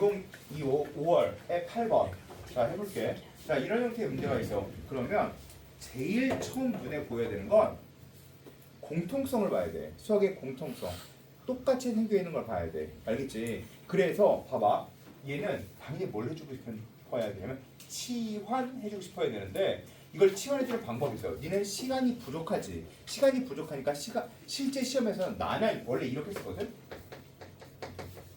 2025 5월에 8번. 자, 해볼게. 자, 이런 형태의 문제가 있어. 그러면 제일 처음 눈에 보여야 되는 건 공통성을 봐야 돼. 수학의 공통성. 똑같이 생겨 있는 걸 봐야 돼. 알겠지? 그래서 봐봐. 얘는 당연히 뭘 해주고 싶어야 되냐면 치환해주고 싶어야 되는데 이걸 치환해주는 방법이 있어요. 니는 시간이 부족하지. 시간이 부족하니까 시간 실제 시험에서는 나는 원래 이렇게 쓰거든.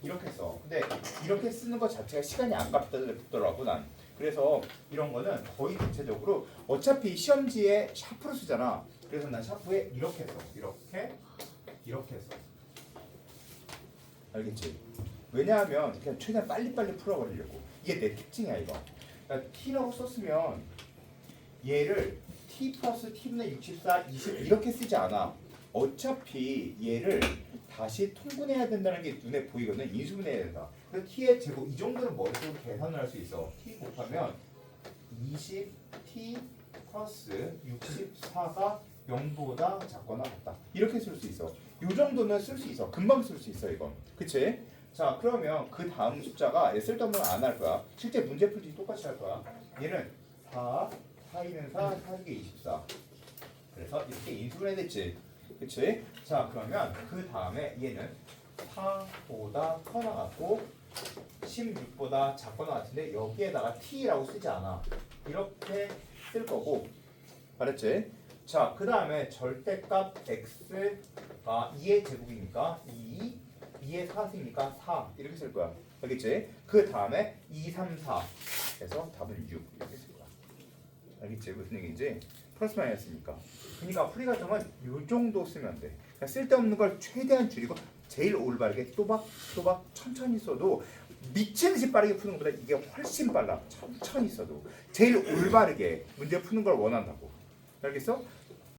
이렇게 써. 근데 이렇게 쓰는 것 자체가 시간이 아깝더라고 난. 그래서 이런 거는 거의 대체적으로 어차피 시험지에 샤프로 쓰잖아. 그래서 난 샤프에 이렇게 써. 이렇게 이렇게 써. 알겠지? 왜냐하면 그냥 최대한 빨리빨리 풀어버리려고. 이게 내 특징이야 이거. 그러니까 T라고 썼으면 얘를 T 플러스 T분의 64, 20 이렇게 쓰지 않아. 어차피 얘를 다시 통분해야 된다는 게 눈에 보이거든. 인수분해야 된다. 그래서 T의 제곱 이 정도는 머릿속으로 계산을 할 수 있어. T 곱하면 20T 플러스 64가 0보다 작거나 같다. 이렇게 쓸 수 있어. 이 정도는 쓸 수 있어. 금방 쓸 수 있어 이건. 그치? 자 그러면 그 다음 숫자가 쓸데없는 건안할 거야. 실제 문제 풀지 똑같이 할 거야. 얘는 4, 4이는 4, 4개 24. 그래서 이렇게 인수분해 됐지. 그치? 자 그러면 그 다음에 얘는 4보다 커나 같고 16보다 작거나 같은데 여기에다가 t라고 쓰지 않아. 이렇게 쓸 거고 알았지? 자, 그 다음에 절대값 x가 2의 제곱이니까 2, 2의 4승이니까 4 이렇게 쓸 거야. 알겠지? 그 다음에 2, 3, 4 해서 답은 6 이렇게 쓸 거야. 알겠지? 무슨 얘기인지? 플러스 마이너스니까. 그러니까 풀이 과정은 이 정도 쓰면 돼. 그러니까 쓸데없는 걸 최대한 줄이고 제일 올바르게 또박 또박 천천히 써도 미친 듯이 빠르게 푸는 것보다 이게 훨씬 빨라. 천천히 써도 제일 올바르게 문제 푸는 걸 원한다고. 알겠어?